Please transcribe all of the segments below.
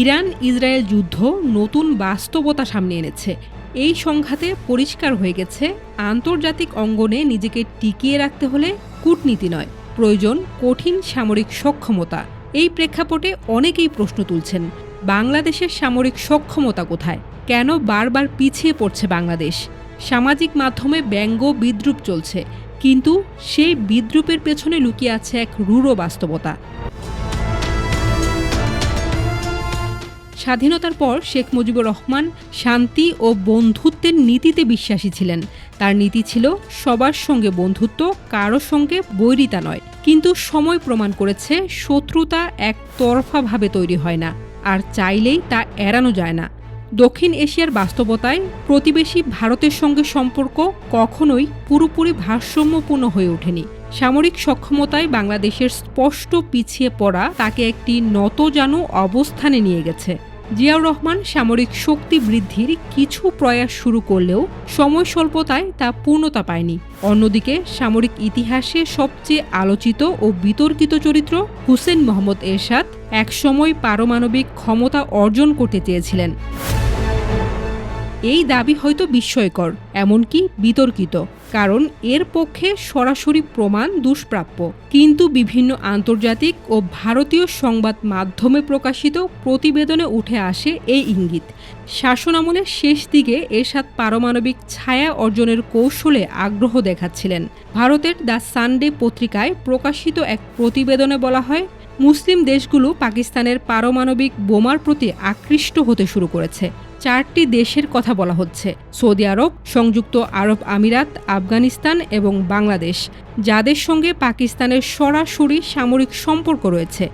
Iran Israel যুদ্ধ নতুন বাস্তবতা সামনে এনেছে। এই সংঘাতে পরিষ্কার হয়ে গেছে, আন্তর্জাতিক অঙ্গনে নিজেকে টিকিয়ে রাখতে হলে কূটনীতি নয়, প্রয়োজন কঠিন সামরিক সক্ষমতা। এই প্রেক্ষাপটে অনেকেই প্রশ্ন তুলছেন, বাংলাদেশের সামরিক সক্ষমতা কোথায়? কেন বারবার পিছিয়ে পড়ছে বাংলাদেশ? সামাজিক মাধ্যমে ব্যঙ্গ বিদ্রুপ চলছে, কিন্তু সেই বিদ্রুপের পেছনে লুকিয়ে আছে এক রূঢ় বাস্তবতা। স্বাধীনতার পর শেখ মুজিবুর রহমান শান্তি ও বন্ধুত্বের নীতিতে বিশ্বাসী ছিলেন। তার নীতি ছিল সবার সঙ্গে বন্ধুত্ব কারও সঙ্গে বৈরিতা নয়। কিন্তু সময় প্রমাণ করেছে শত্রুতা এক তরফাভাবে তৈরি হয় না, আর চাইলেই তা এড়ানো যায় না। দক্ষিণ এশিয়ার বাস্তবতায় প্রতিবেশী ভারতের সঙ্গে সম্পর্ক কখনোই পুরোপুরি ভারসাম্যপূর্ণ হয়ে ওঠেনি। সামরিক সক্ষমতায় বাংলাদেশের স্পষ্ট পিছিয়ে পড়া তাকে একটি নতজানু অবস্থানে নিয়ে গেছে। জিয়াউর রহমান সামরিক শক্তি বৃদ্ধির কিছু প্রয়াস শুরু করলেও সময় স্বল্পতায় তা পূর্ণতা পায়নি। অন্যদিকে সামরিক ইতিহাসে সবচেয়ে আলোচিত ও বিতর্কিত চরিত্র হুসেন মোহাম্মদ এরশাদ একসময় পারমাণবিক ক্ষমতা অর্জন করতে চেয়েছিলেন। এই দাবি হয়তো বিস্ময়কর, এমনকি বিতর্কিত। কারণ এর পক্ষে সরাসরি প্রমাণ দুষ্প্রাপ্য। কিন্তু বিভিন্ন আন্তর্জাতিক ও ভারতীয় সংবাদ মাধ্যমে প্রকাশিত প্রতিবেদনে উঠে আসে এই ইঙ্গিত। শাসনামলের শেষ দিকে এরশাদ পারমাণবিক ছায়া অর্জনের কৌশলে আগ্রহ দেখাচ্ছিলেন। ভারতের দ্য সানডে পত্রিকায় প্রকাশিত এক প্রতিবেদনে বলা হয়, মুসলিম দেশগুলো পাকিস্তানের পারমাণবিক বোমার প্রতি আকৃষ্ট হতে শুরু করেছে। চারটি দেশের কথা বলা হচ্ছে। সৌদি আরব, সংযুক্ত আরব আমিরাত, আফগানিস্তান এবং বাংলাদেশ, যাদের সঙ্গে পাকিস্তানের সরাসরি সামরিক সম্পর্ক রয়েছে।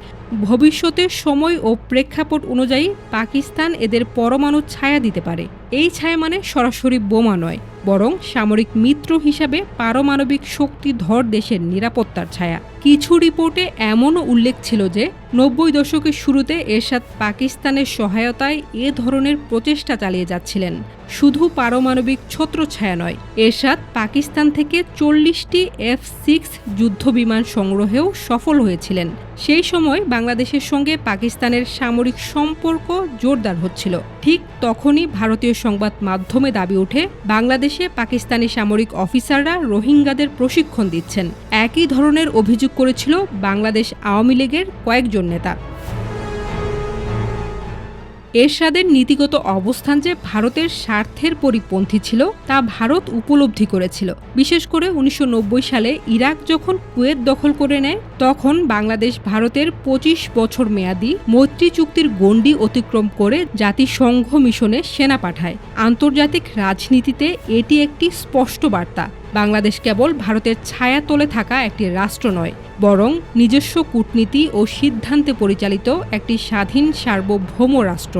ভবিষ্যতে সময় ও প্রেক্ষাপট অনুযায়ী পাকিস্তান এদের পরমাণু ছায়া দিতে পারে। এই ছায়া মানে সরাসরি বোমা নয়। বরং সামরিক মিত্র হিসাবে পারমাণবিক শক্তিধর দেশের নিরাপত্তার ছায়া। কিছু রিপোর্টে এমনও উল্লেখ ছিল যে, নব্বই দশকের শুরুতে এরশাদ পাকিস্তানের সহায়তায় এ ধরনের প্রচেষ্টা চালিয়ে যাচ্ছিলেন। শুধু পারমাণবিক ছত্রছায়া নয়, এরশাদ পাকিস্তান থেকে চল্লিশটি এফ সিক্স যুদ্ধবিমান সংগ্রহেও সফল হয়েছিলেন। সেই সময় বাংলাদেশের সঙ্গে পাকিস্তানের সামরিক সম্পর্ক জোরদার হচ্ছিল। ঠিক তখনই ভারতীয় সংবাদ মাধ্যমে দাবি ওঠে, বাংলাদেশে পাকিস্তানি সামরিক অফিসাররা রোহিঙ্গাদের প্রশিক্ষণ দিচ্ছেন। একই ধরনের অভিযোগ করেছিল বাংলাদেশ আওয়ামী লীগের কয়েকজন নেতা। এরশাদের নীতিগত অবস্থান যে ভারতের স্বার্থের পরিপন্থী ছিল, তা ভারত উপলব্ধি করেছিল। বিশেষ করে উনিশশো নব্বই সালে ইরাক যখন কুয়েত দখল করে নেয়, তখন বাংলাদেশ ভারতের ২৫ বছর মেয়াদী মৈত্রী চুক্তির গণ্ডি অতিক্রম করে জাতিসংঘ মিশনে সেনা পাঠায়। আন্তর্জাতিক রাজনীতিতে এটি একটি স্পষ্ট বার্তা। বাংলাদেশ কেবল ভারতের ছায়া তলে থাকা একটি রাষ্ট্র নয়, বরং নিজস্ব কূটনীতি ও সিদ্ধান্তে পরিচালিত একটি স্বাধীন সার্বভৌম রাষ্ট্র।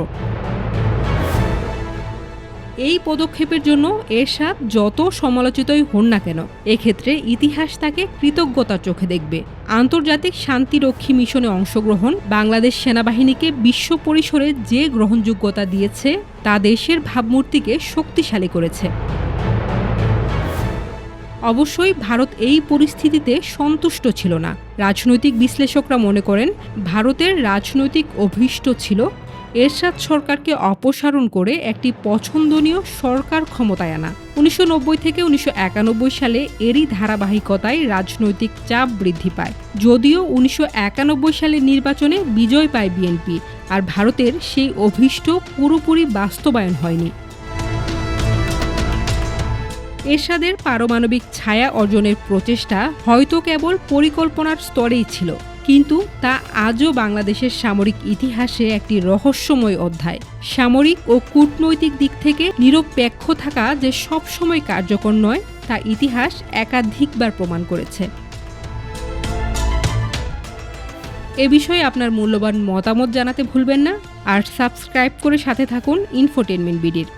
এই পদক্ষেপের জন্য এরশাদ যত সমালোচিতই হন না কেন, এক্ষেত্রে ইতিহাস তাকে কৃতজ্ঞতার চোখে দেখবে। আন্তর্জাতিক শান্তিরক্ষী মিশনে অংশগ্রহণ বাংলাদেশ সেনাবাহিনীকে বিশ্ব পরিসরে যে গ্রহণযোগ্যতা দিয়েছে, তা দেশের ভাবমূর্তিকে শক্তিশালী করেছে। অবশ্যই ভারত এই পরিস্থিতিতে সন্তুষ্ট ছিল না। রাজনৈতিক বিশ্লেষকরা মনে করেন, ভারতের রাজনৈতিক অভীষ্ট ছিল। এরশাদ সরকারকে অপসারণ করে একটি পছন্দনীয় সরকার ক্ষমতায় আনা। উনিশশো নব্বই থেকে উনিশশো একানব্বই সালে এরই ধারাবাহিকতায় রাজনৈতিক চাপ বৃদ্ধি পায়। যদিও উনিশশো একানব্বই সালের নির্বাচনে বিজয় পায় বিএনপি, আর ভারতের সেই অভীষ্ট পুরোপুরি বাস্তবায়ন হয়নি। এরশাদের পারমাণবিক ছায়া অর্জনের প্রচেষ্টা হয়তো কেবল পরিকল্পনার স্তরেই ছিল, কিন্তু তা আজও বাংলাদেশের সামরিক ইতিহাসে একটি রহস্যময় অধ্যায়। সামরিক ও কূটনৈতিক দিক থেকে নিরপেক্ষ থাকা যে সবসময় কার্যকর নয়, তা ইতিহাস একাধিকবার প্রমাণ করেছে। এ বিষয়ে আপনার মূল্যবান মতামত জানাতে ভুলবেন না, আর সাবস্ক্রাইব করে সাথে থাকুন ইনফোটেনমেন্ট বিডির